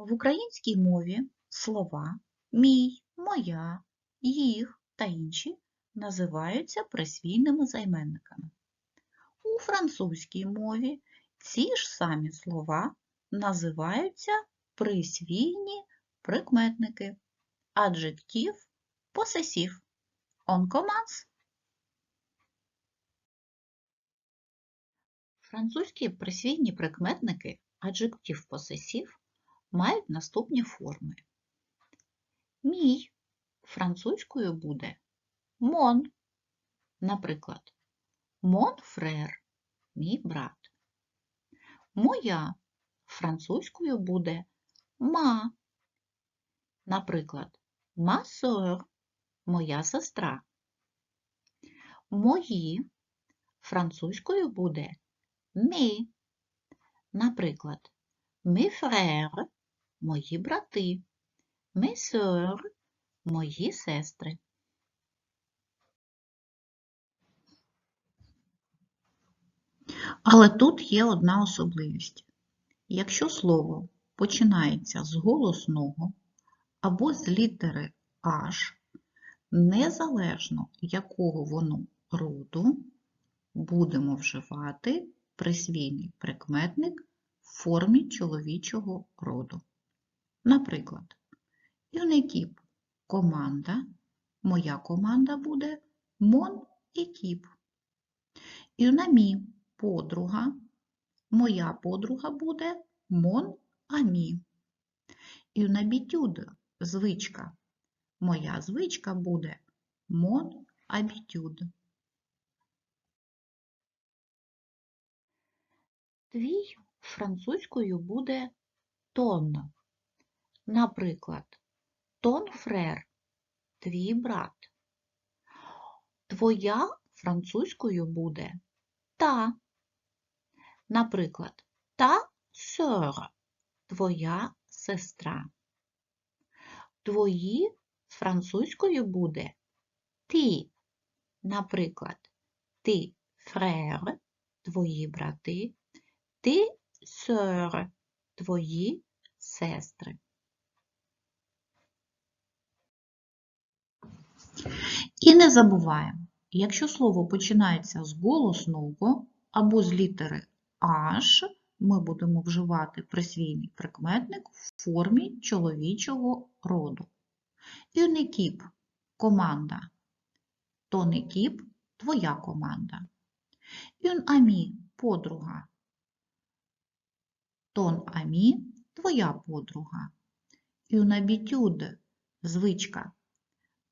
В українській мові слова мій, моя, їх та інші називаються присвійними займенниками. У французькій мові ці ж самі слова називаються присвійні прикметники. Аджектив посесів. Commence. Французькі присвійні прикметники аджектив посесів мають наступні форми. Мій французькою буде mon. Наприклад, mon frère – мій брат. Моя французькою буде ма. Наприклад, ma sœur – моя сестра. Мої французькою буде mes. Наприклад, mes frères – мої брати. Mes – мої сестри. Але тут є одна особливість. Якщо слово починається з голосного або з літери H, незалежно якого воно роду, будемо вживати присвійний прикметник в формі чоловічого роду. Наприклад, une – команда, моя команда буде équipe. Une amie – подруга, моя подруга буде ami. Une habitude – звичка, моя звичка буде mon habitude. Твій французькою буде тон. Наприклад, тон фрер – твій брат. Твоя французькою буде та. Наприклад, та sœur – твоя сестра. Твої французькою буде ти. Наприклад, ти фрер – твої брати. Ти sœur – твої сестри. І не забуваємо, якщо слово починається з голосного або з літери H, ми будемо вживати присвійний прикметник в формі чоловічого роду. Équipe – команда. Équipe – твоя команда. Amie – подруга. Ami – твоя подруга. Habitude – звичка.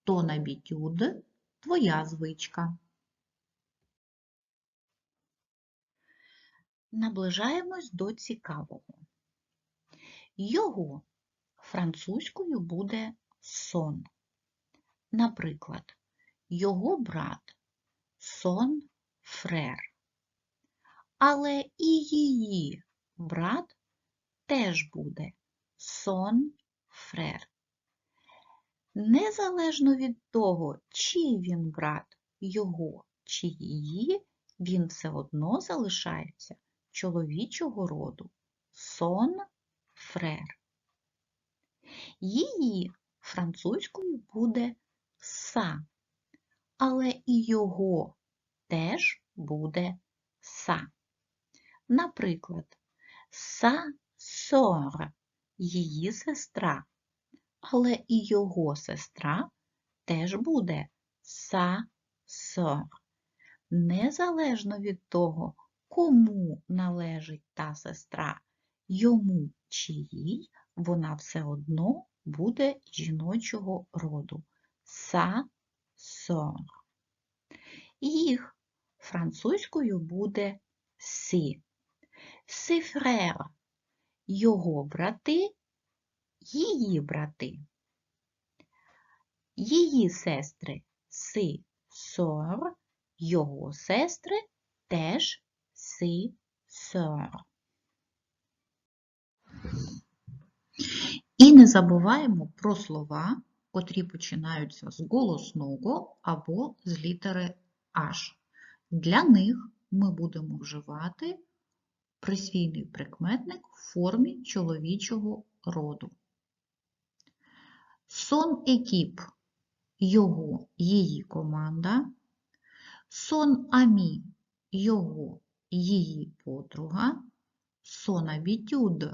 Habitude – твоя звичка. Наближаємось до цікавого. Його французькою буде сон. Наприклад, його брат сон фрер. Але і її брат теж буде сон фрер. Незалежно від того, чий він брат його чи її, він все одно залишається чоловічого роду сон фрер. Її французькою буде са, але і його теж буде са. Наприклад, са сор її сестра, але і його сестра теж буде са сор. Незалежно від того, кому належить та сестра, йому чи їй, вона все одно буде жіночого роду са сор. Їх французькою буде сі. Сі фрер – його брати, її брати. Її сестри си сор, його сестри теж си сор. І не забуваємо про слова, котрі починаються з голосного або з літери H. Для них ми будемо вживати присвійний прикметник в формі чоловічого роду. Сон екіп його, її команда. Сон амі його, її подруга. Сон абітюд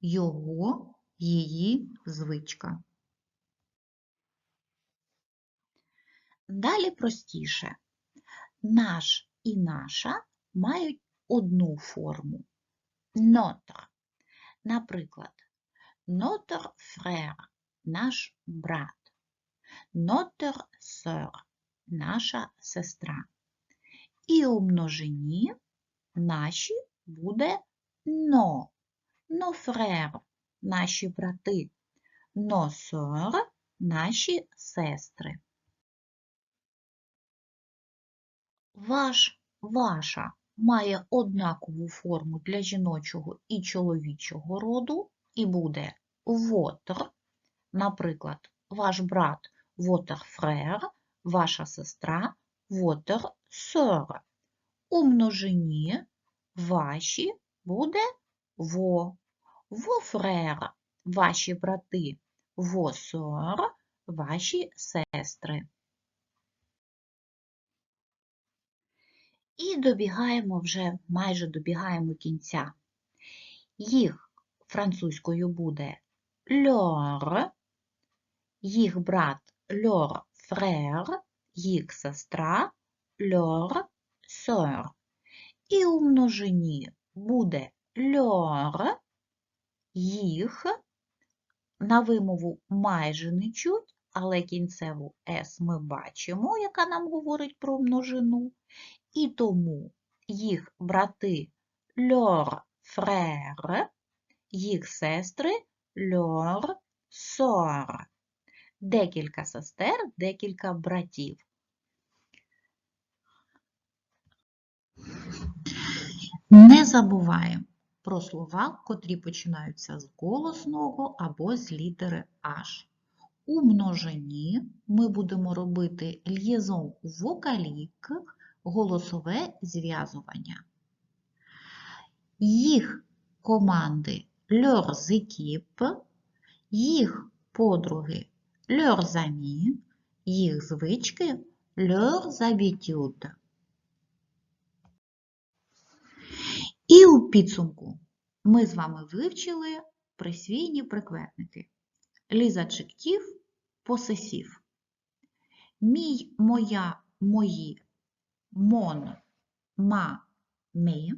його, її звичка. Далі простіше. Наш і наша мають одну форму notre. Наприклад, notre frère – наш брат, notre sœur – наша сестра. І у множині наші буде но. Frères – наші брати, nos sœurs – наші сестри. Ваш, ваша має однакову форму для жіночого і чоловічого роду і буде votre, наприклад, ваш брат votre frère, ваша сестра votre sœur. У множині ваші буде во. Vos frères – ваші брати, vos sœurs – ваші сестри. І добігаємо вже, майже добігаємо кінця. Їх французькою буде leur, їх брат leur frère, їх сестра leur sœur. І у множині буде leur, їх, на вимову майже не чуть, але кінцеву «с» ми бачимо, яка нам говорить про множину. І тому їх брати leur frère, їх сестри leur sœur. Декілька сестер, декілька братів. Не забуваємо про слова, котрі починаються з голосного або з літери H. У множині ми будемо робити л'єзон вокалік, голосове зв'язування. Їх команди équipes, їх подруги leurs amis, їх звички leurs habitudes. І у підсумку ми з вами вивчили присвійні прикметники. Лізачектів, посесів. Мій, моя, мої, мон, ма, ми.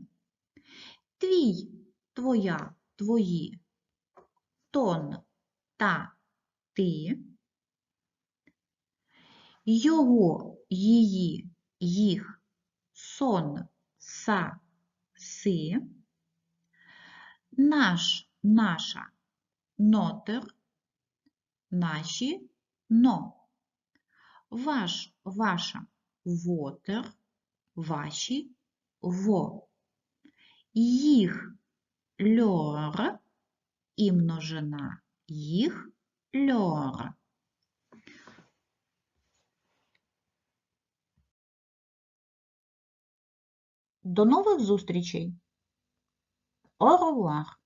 Твій, твоя, твої, тон, та, ти. Його, її, їх, сон, са, си. Наш, наша, нотер, наші, но. Ваш, ваша, вотер, ваші, во. Їх, льор і множина їх, льор. До нових зустрічей! Au revoir!